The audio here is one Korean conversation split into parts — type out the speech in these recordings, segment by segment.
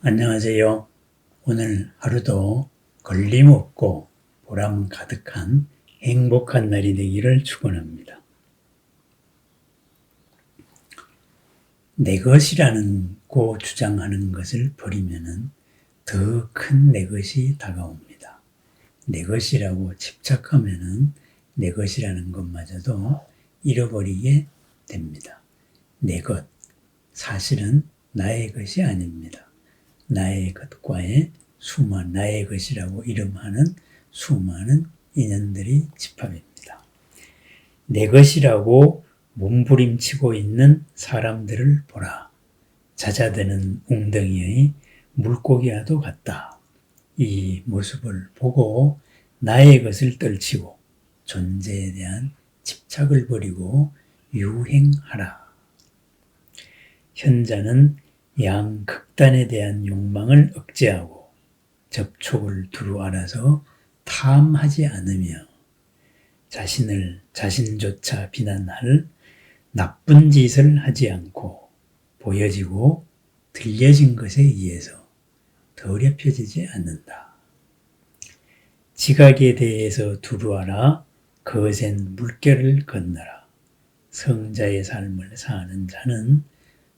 안녕하세요. 오늘 하루도 걸림없고 보람 가득한 행복한 날이 되기를 축원합니다. 내 것이라는 고 주장하는 것을 버리면은 더 큰 내 것이 다가옵니다. 내 것이라고 집착하면은 내 것이라는 것마저도 잃어버리게 됩니다. 내 것, 사실은 나의 것이 아닙니다. 나의 것과의 수많은 나의 것이라고 이름하는 수많은 인연들이 집합입니다. 내 것이라고 몸부림치고 있는 사람들을 보라. 잦아드는 웅덩이의 물고기와도 같다. 이 모습을 보고 나의 것을 떨치고 존재에 대한 집착을 버리고 유행하라. 현자는 양 극단에 대한 욕망을 억제하고 접촉을 두루 알아서 탐하지 않으며 자신을 자신조차 비난할 나쁜 짓을 하지 않고 보여지고 들려진 것에 의해서 더럽혀지지 않는다. 지각에 대해서 두루 알아 거센 물결을 건너라. 성자의 삶을 사는 자는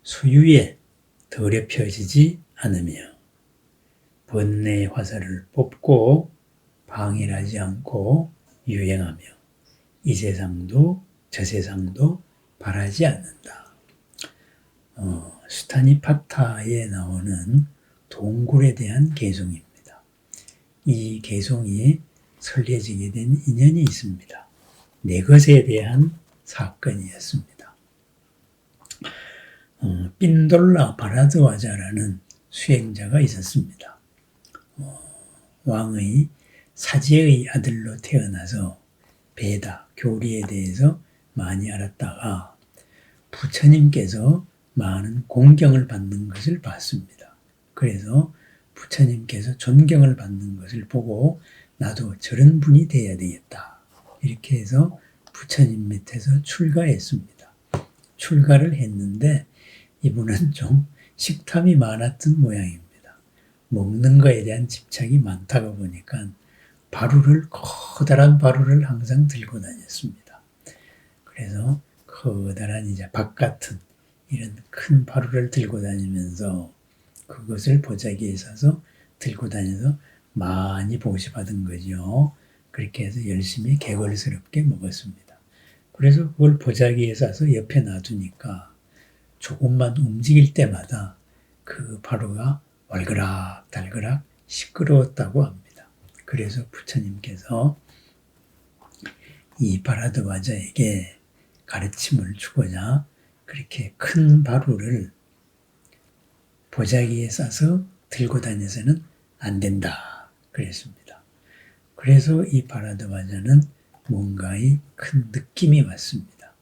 수유에 더럽혀지지 않으며 번뇌의 화살을 뽑고 방일하지 않고 유행하며 이 세상도 저 세상도 바라지 않는다. 어, 스타니파타에 나오는 동굴에 대한 개송입니다. 이 개송이 설레지게 된 인연이 있습니다. 내 것에 대한 사건이었습니다. 어, 핀돌라 바라드와자라는 수행자가 있었습니다. 어, 왕의 사제의 아들로 태어나서 베다, 교리에 대해서 많이 알았다가 부처님께서 많은 공경을 받는 것을 봤습니다. 그래서 부처님께서 존경을 받는 것을 보고 나도 저런 분이 돼야 되겠다. 이렇게 해서 부처님 밑에서 출가했습니다. 출가를 했는데 이분은 좀 식탐이 많았던 모양입니다. 먹는 거에 대한 집착이 많다가 보니까 바루를 커다란 바루를 항상 들고 다녔습니다. 그래서 커다란 이제 박 같은 이런 큰 바루를 들고 다니면서 그것을 보자기에 싸서 들고 다녀서 많이 보시받은 거죠. 그렇게 해서 열심히 개걸스럽게 먹었습니다. 그래서 그걸 보자기에 싸서 옆에 놔두니까 조금만 움직일 때마다 그 바로가 얼그락 달그락 시끄러웠다고 합니다. 그래서 부처님께서 이 바라드와자에게 가르침을 주고자 그렇게 큰 바루를 보자기에 싸서 들고 다녀서는 안 된다. 그랬습니다. 그래서 이 바라드와자는 뭔가의 큰 느낌이 왔습니다.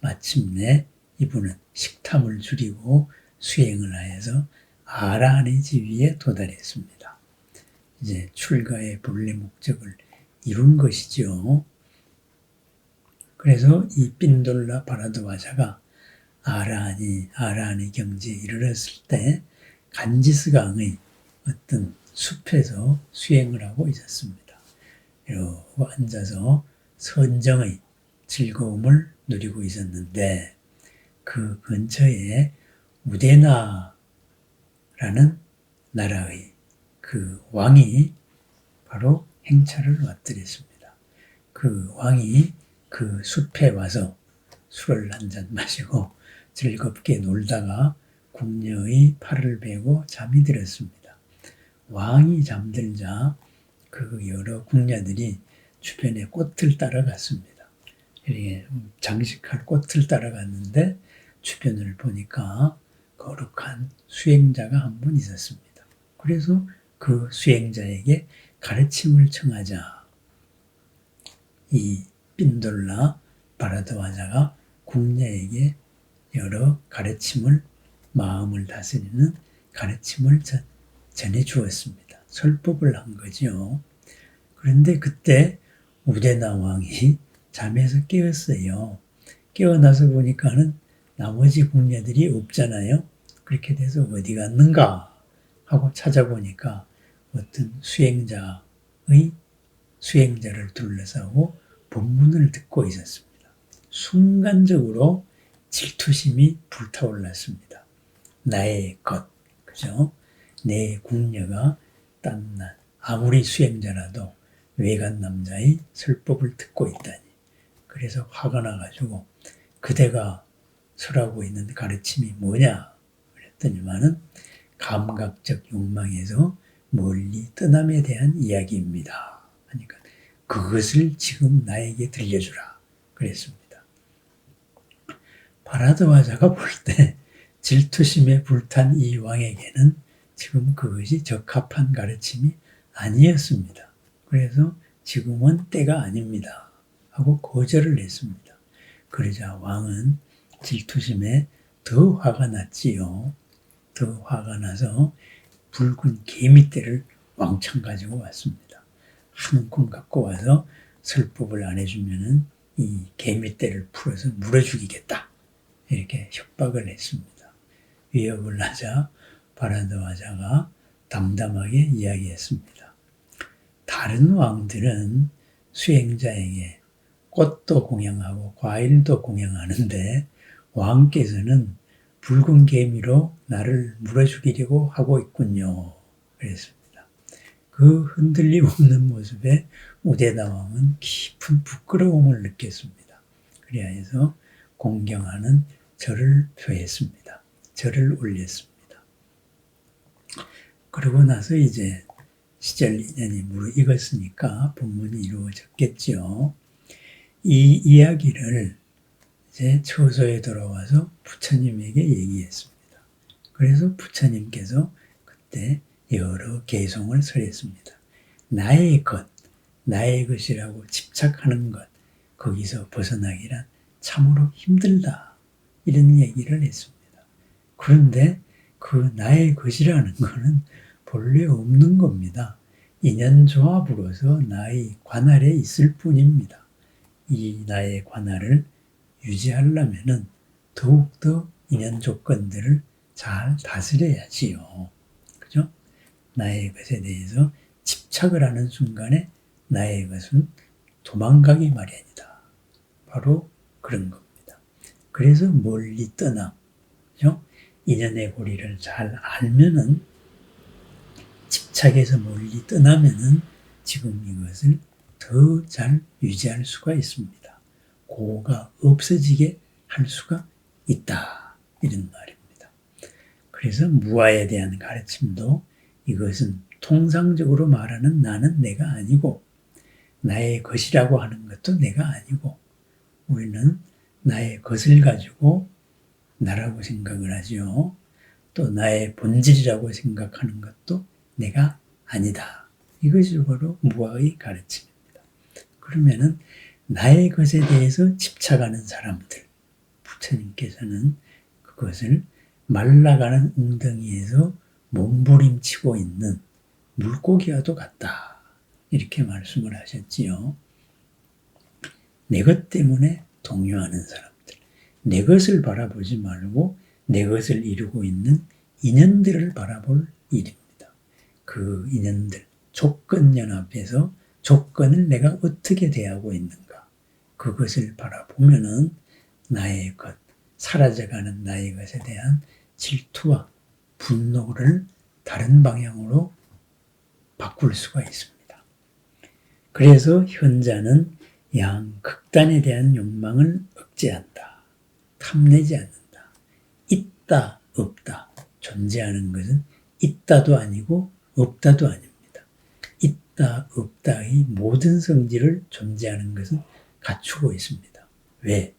마침내 이분은 식탐을 줄이고 수행을 하여서 아라한의 지위에 도달했습니다. 이제 출가의 본래 목적을 이룬 것이죠. 그래서 이 빈돌라 바라드와자가 아라한이 아라한의 경지에 이르렀을 때 간지스강의 어떤 숲에서 수행을 하고 있었습니다. 이러고 앉아서 선정의 즐거움을 누리고 있었는데 그 근처에 우데나라는 나라의 그 왕이 바로 행차를 왔더랬습니다. 그 왕이 그 숲에 와서 술을 한 잔 마시고 즐겁게 놀다가 궁녀의 팔을 베고 잠이 들었습니다. 왕이 잠들자 그 여러 궁녀들이 주변에 꽃을 따라갔습니다. 장식할 꽃을 따라갔는데 주변을 보니까 거룩한 수행자가 한 분 있었습니다. 그래서 그 수행자에게 가르침을 청하자 이 빈돌라 바라드와자가 궁녀에게 여러 가르침을 마음을 다스리는 가르침을 전해 주었습니다. 설법을 한 거죠. 그런데 그때 우데나 왕이 잠에서 깨었어요. 깨어나서 보니까는 나머지 궁녀들이 없잖아요. 그렇게 돼서 어디 갔는가 하고 찾아보니까 어떤 수행자의 수행자를 둘러싸고 본문을 듣고 있었습니다. 순간적으로 질투심이 불타올랐습니다. 나의 것, 그죠? 내 궁녀가 딴난 아무리 수행자라도 외간 남자의 설법을 듣고 있다니. 그래서 화가 나가지고 그대가 설하고 있는 가르침이 뭐냐? 그랬더니만은 감각적 욕망에서 멀리 떠남에 대한 이야기입니다. 하니까 그것을 지금 나에게 들려주라. 그랬습니다. 바라드와자가 볼 때 질투심에 불탄 이 왕에게는 지금 그것이 적합한 가르침이 아니었습니다. 그래서 지금은 때가 아닙니다. 하고 거절을 했습니다. 그러자 왕은 질투심에 더 화가 났지요. 더 화가 나서 붉은 개미떼를 왕창 가지고 왔습니다. 한 움큼 갖고 와서 설법을 안 해주면은 이 개미떼를 풀어서 물어 죽이겠다. 이렇게 협박을 했습니다. 위협을 하자 바라드와자가 담담하게 이야기했습니다. 다른 왕들은 수행자에게 꽃도 공양하고 과일도 공양하는데 왕께서는 붉은 개미로 나를 물어 죽이려고 하고 있군요. 그랬습니다. 그 흔들림 없는 모습에 우데다 왕은 깊은 부끄러움을 느꼈습니다. 그리하여서 공경하는 절을 표했습니다. 절을 올렸습니다. 그러고 나서 이제 시절 인연이 무르익었으니까 본문이 이루어졌겠죠. 이 이야기를 이제 처소에 돌아와서 부처님에게 얘기했습니다. 그래서 부처님께서 그때 여러 개송을 설했습니다. 나의 것, 나의 것이라고 집착하는 것, 거기서 벗어나기란 참으로 힘들다. 이런 얘기를 했습니다. 그런데 그 나의 것이라는 것은 본래 없는 겁니다. 인연 조합으로서 나의 관할에 있을 뿐입니다. 이 나의 관할을 유지하려면 더욱더 인연 조건들을 잘 다스려야지요. 그죠? 나의 것에 대해서 집착을 하는 순간에 나의 것은 도망가기 마련이다. 바로 그런 겁니다. 그래서 멀리 떠나, 그죠? 인연의 고리를 잘 알면은 집착에서 멀리 떠나면은 지금 이것을 더 잘 유지할 수가 있습니다. 고가 없어지게 할 수가 있다. 이런 말입니다. 그래서 무아에 대한 가르침도 이것은 통상적으로 말하는 나는 내가 아니고 나의 것이라고 하는 것도 내가 아니고 우리는 나의 것을 가지고 나라고 생각을 하죠. 또 나의 본질이라고 생각하는 것도 내가 아니다. 이것이 바로 무아의 가르침입니다. 그러면은 나의 것에 대해서 집착하는 사람들, 부처님께서는 그것을 말라가는 웅덩이에서 몸부림치고 있는 물고기와도 같다. 이렇게 말씀을 하셨지요. 내 것 때문에 동요하는 사람. 내 것을 바라보지 말고 내 것을 이루고 있는 인연들을 바라볼 일입니다. 그 인연들, 조건 연합에서 조건을 내가 어떻게 대하고 있는가. 그것을 바라보면은 나의 것, 사라져가는 나의 것에 대한 질투와 분노를 다른 방향으로 바꿀 수가 있습니다. 그래서 현자는 양 극단에 대한 욕망을 억제한다. 탐내지 않는다. 있다, 없다. 존재하는 것은 있다도 아니고 없다도 아닙니다. 있다, 없다의 모든 성질을 존재하는 것은 갖추고 있습니다. 왜?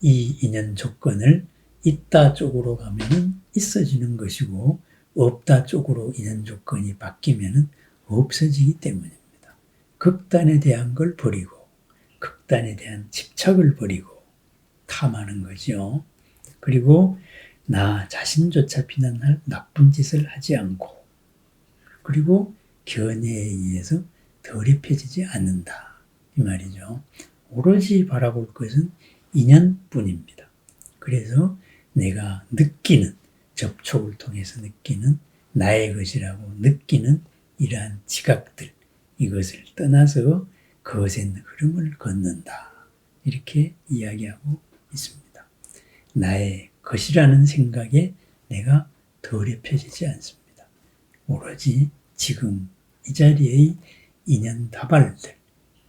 이 인연 조건을 있다 쪽으로 가면은 있어지는 것이고 없다 쪽으로 인연 조건이 바뀌면은 없어지기 때문입니다. 극단에 대한 걸 버리고 극단에 대한 집착을 버리고 탐하는 거죠. 그리고 나 자신조차 비난할 나쁜 짓을 하지 않고 그리고 견해에 의해서 덜입혀지지 않는다. 이 말이죠. 오로지 바라볼 것은 인연뿐입니다. 그래서 내가 느끼는 접촉을 통해서 느끼는 나의 것이라고 느끼는 이러한 지각들 이것을 떠나서 거센 흐름을 걷는다. 이렇게 이야기하고 있습니다. 나의 것이라는 생각에 내가 더럽혀지지 않습니다. 오로지 지금 이 자리의 인연 다발들,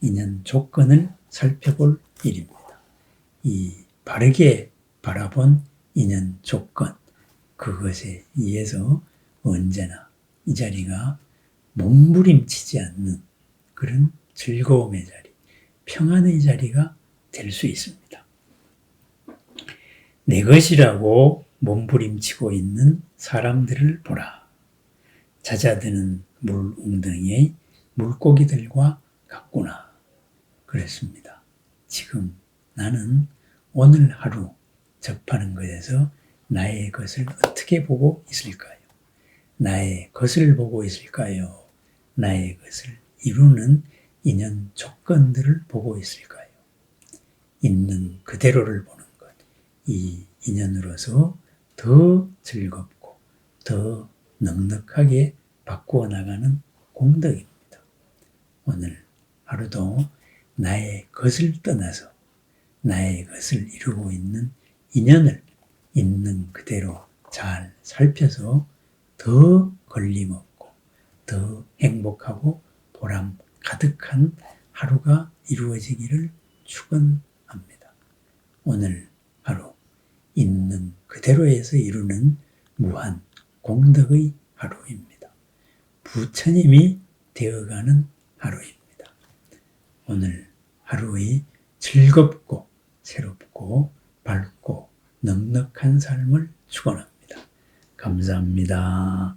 인연 조건을 살펴볼 일입니다. 이 바르게 바라본 인연 조건, 그것에 의해서 언제나 이 자리가 몸부림치지 않는 그런 즐거움의 자리, 평안의 자리가 될 수 있습니다. 내 것이라고 몸부림치고 있는 사람들을 보라. 잦아드는 물 웅덩이의 물고기들과 같구나. 그랬습니다. 지금 나는 오늘 하루 접하는 것에서 나의 것을 어떻게 보고 있을까요? 나의 것을 보고 있을까요? 나의 것을 이루는 인연 조건들을 보고 있을까요? 있는 그대로를 보는 것. 이 인연으로서 더 즐겁고 더 넉넉하게 바꾸어 나가는 공덕입니다. 오늘 하루도 나의 것을 떠나서 나의 것을 이루고 있는 인연을 있는 그대로 잘 살펴서 더 걸림없고 더 행복하고 보람 가득한 하루가 이루어지기를 축원합니다. 오늘 하루 있는 그대로에서 이루는 무한 공덕의 하루입니다. 부처님이 되어가는 하루입니다. 오늘 하루의 즐겁고 새롭고 밝고 넉넉한 삶을 축원합니다. 감사합니다.